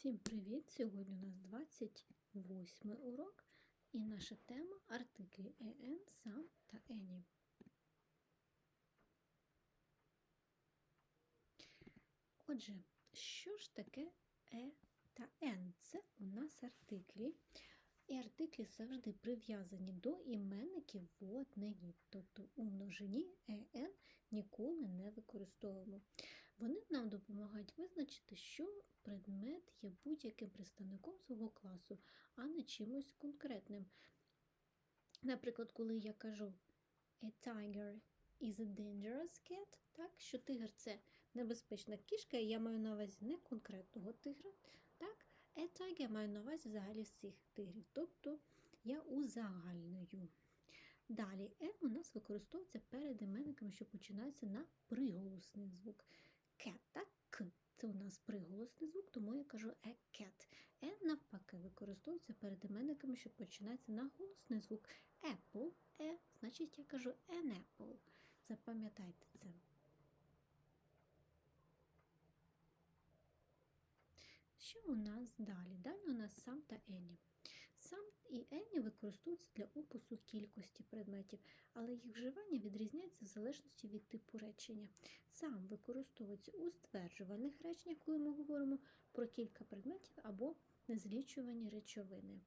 Всім привіт! Сьогодні у нас 28 урок і наша тема артиклі «en», сам та any. Отже, що ж таке е та «en»? Це у нас артиклі. І артиклі завжди прив'язані до іменників в однині, тобто у множині «en» ніколи не використовуємо. Вони нам допомагають визначити, що предмет є будь-яким представником свого класу, а не чимось конкретним. Наприклад, коли я кажу A tiger is a dangerous cat, так, що тигр це небезпечна кішка, я маю на увазі не конкретного тигра. так, A tiger я маю на увазі взагалі всіх тигрів, тобто я узагальнюю. Далі «е» у нас використовується перед іменниками, що починаються на приголосний звук. Cat? К. Це у нас приголосний звук, тому я кажу a cat. Е навпаки використовується перед іменниками, що починається на голосний звук. Apple, е, значить я кажу an apple. Запам'ятайте це. Що у нас далі? Далі у нас сам та ені. Використовуються для опису кількості предметів, але їх вживання відрізняється в залежності від типу речення. Сам використовується у стверджувальних реченнях, коли ми говоримо про кілька предметів або незлічувані речовини.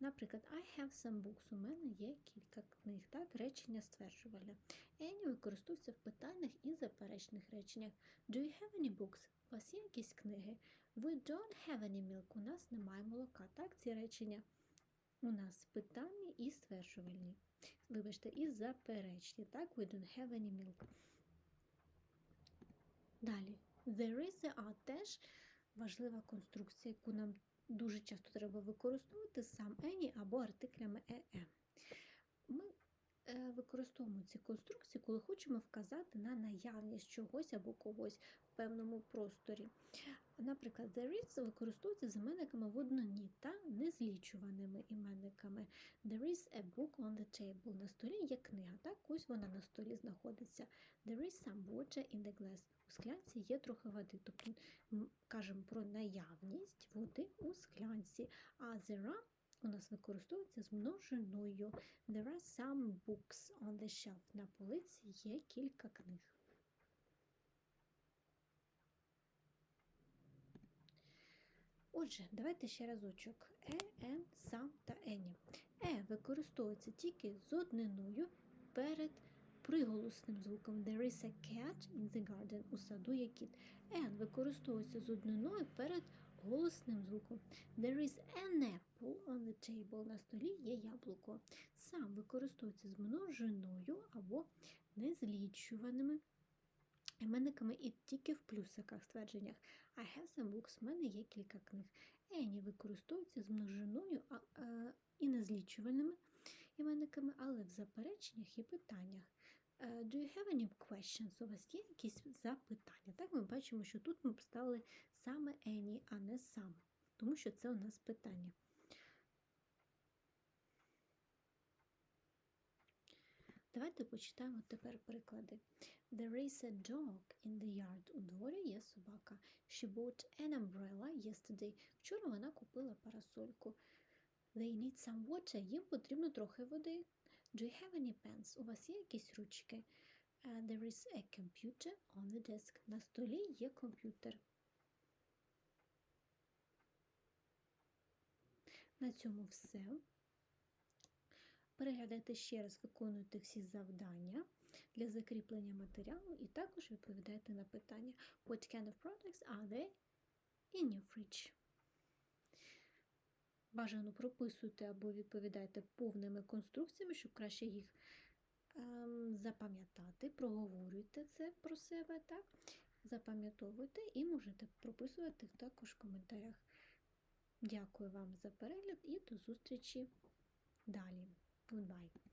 Наприклад, I have some books, у мене є кілька книг, так, речення стверджувальне. Any використовується в питальних і заперечних реченнях. Do you have any books? У вас є якісь книги? We don't have any milk, у нас немає молока. Так, ці речення у нас питальні і стверджувальні. Вибачте, і заперечні. Так, we don't have any milk. Далі. There is a теж важлива конструкція, яку нам дуже часто треба використовувати сам any або артиклями ee. Ми е, використовуємо ці конструкції, коли хочемо вказати на наявність чогось або когось в певному просторі. Наприклад, there is використовується з іменниками в однині та незлічуваними іменниками. There is a book on the table. На столі є книга. Так, ось вона на столі знаходиться. There is some water in the glass. У склянці є трохи води. Тобто кажемо про наявність води у склянці. А there are у нас використовується з множиною. There are some books on the shelf. На полиці є кілька книг. Отже, давайте ще разочок. Е, ен, сам та ені. Е використовується тільки з одниною перед приголосним звуком. There is a cat in the garden. У саду є кіт. Ен використовується з одниною перед голосним звуком. There is an table. На столі є яблуко. Сам використовується з множиною або незлічуваними іменниками і тільки в плюсиках ствердженнях. I have some books, в мене є кілька книг. Any використовується з множиною а, а, і незлічувальними іменниками, але в запереченнях і питаннях. Uh, do you have any questions? У вас є якісь запитання? Так, ми бачимо, що тут ми поставили саме any, а не сам, тому що це у нас питання. Давайте почитаємо тепер приклади. There is a dog in the yard. У дворі є собака. She bought an umbrella yesterday. Вчора вона купила парасольку. They need some water. Їм потрібно трохи води. Do you have any pens? У вас є якісь ручки? Uh, there is a computer on the desk. На столі є комп'ютер. На цьому все. Переглядайте ще раз, виконуйте всі завдання для закріплення матеріалу і також відповідайте на питання What kind of products are there in your fridge? Бажано прописуйте або відповідайте повними конструкціями, щоб краще їх ем, запам'ятати, проговорюйте це про себе, так? Запам'ятовуйте і можете прописувати також в коментарях. Дякую вам за перегляд і до зустрічі далі. Goodbye.